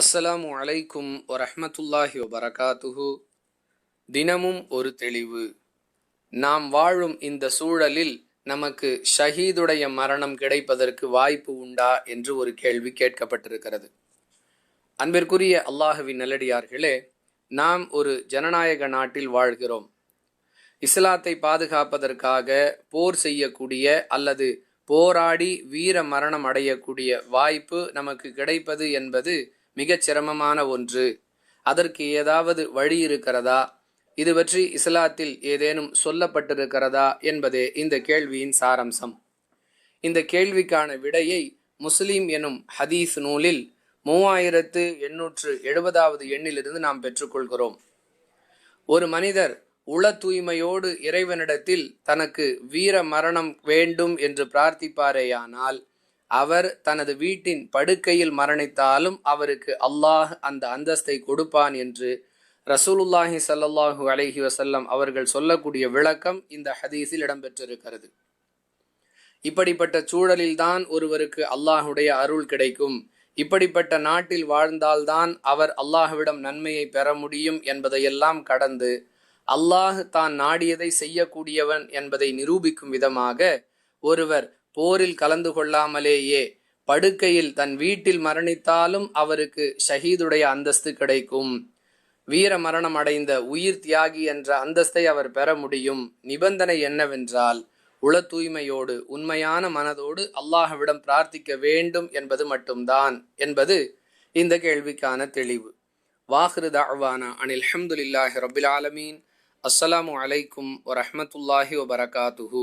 அஸ்ஸலாமு அலைக்கும் வரஹமத்துல்லாஹி வபரகாத்துஹு. தினமும் ஒரு தெளிவு. நாம் வாழும் இந்த சூழலில் நமக்கு ஷஹீதுடைய மரணம் கிடைப்பதற்கு வாய்ப்பு உண்டா என்று ஒரு கேள்வி கேட்கப்பட்டிருக்கிறது. அன்பிற்குரிய அல்லாஹுவின் நல்லடியார்களே நாம் ஒரு ஜனநாயக நாட்டில் வாழ்கிறோம். இஸ்லாத்தை பாதுகாப்பதற்காக போர் செய்யக்கூடிய அல்லது போராடி வீர மரணம் அடையக்கூடிய வாய்ப்பு நமக்கு கிடைப்பது என்பது மிகச் சிரமமான ஒன்று. அதற்கு ஏதாவது வழி இருக்கிறதா? இது பற்றி இஸ்லாத்தில் ஏதேனும் சொல்லப்பட்டிருக்கிறதா என்பதே இந்த கேள்வியின் சாரம்சம். இந்த கேள்விக்கான விடையை முஸ்லீம் எனும் ஹதீஸ் நூலில் மூவாயிரத்து எண்ணூற்று எழுபதாவது எண்ணிலிருந்து நாம் பெற்றுக்கொள்கிறோம். ஒரு மனிதர் உள தூய்மையோடு இறைவனிடத்தில் தனக்கு வீர மரணம் வேண்டும் என்று பிரார்த்திப்பாரேயானால் அவர் தனது வீட்டின் படுக்கையில் மரணித்தாலும் அவருக்கு அல்லாஹ் அந்த அந்தஸ்தை கொடுப்பான் என்று ரசூலுல்லாஹி ஸல்லல்லாஹு அலஹி வசல்லம் அவர்கள் சொல்லக்கூடிய விளக்கம் இந்த ஹதீஸில் இடம்பெற்றிருக்கிறது. இப்படிப்பட்ட சூழலில்தான் ஒருவருக்கு அல்லாஹுடைய அருள் கிடைக்கும். இப்படிப்பட்ட நாட்டில் வாழ்ந்தால்தான் அவர் அல்லாஹ்விடம் நன்மையை பெற முடியும் என்பதையெல்லாம் கடந்து அல்லாஹ் தான் நாடியதை செய்யக்கூடியவன் என்பதை நிரூபிக்கும் விதமாக ஒருவர் போரில் கலந்து கொள்ளாமலேயே படுக்கையில் தன் வீட்டில் மரணித்தாலும் அவருக்கு ஷஹீதுடைய அந்தஸ்து கிடைக்கும். வீர மரணம் அடைந்த உயிர் தியாகி என்ற அந்தஸ்தை அவர் பெற முடியும். நிபந்தனை என்னவென்றால் உள தூய்மையோடு உண்மையான மனதோடு அல்லாஹ்விடம் பிரார்த்திக்க வேண்டும் என்பது மட்டும்தான் என்பது இந்த கேள்விக்கான தெளிவு. வாஹ்ரு தாவானா அனில் அஹமதுல்லாஹி ரபில் ஆலமீன். அஸ்ஸலாமு அலைக்கும் வரஹமத்துல்லாஹி வபரகாத்துஹூ.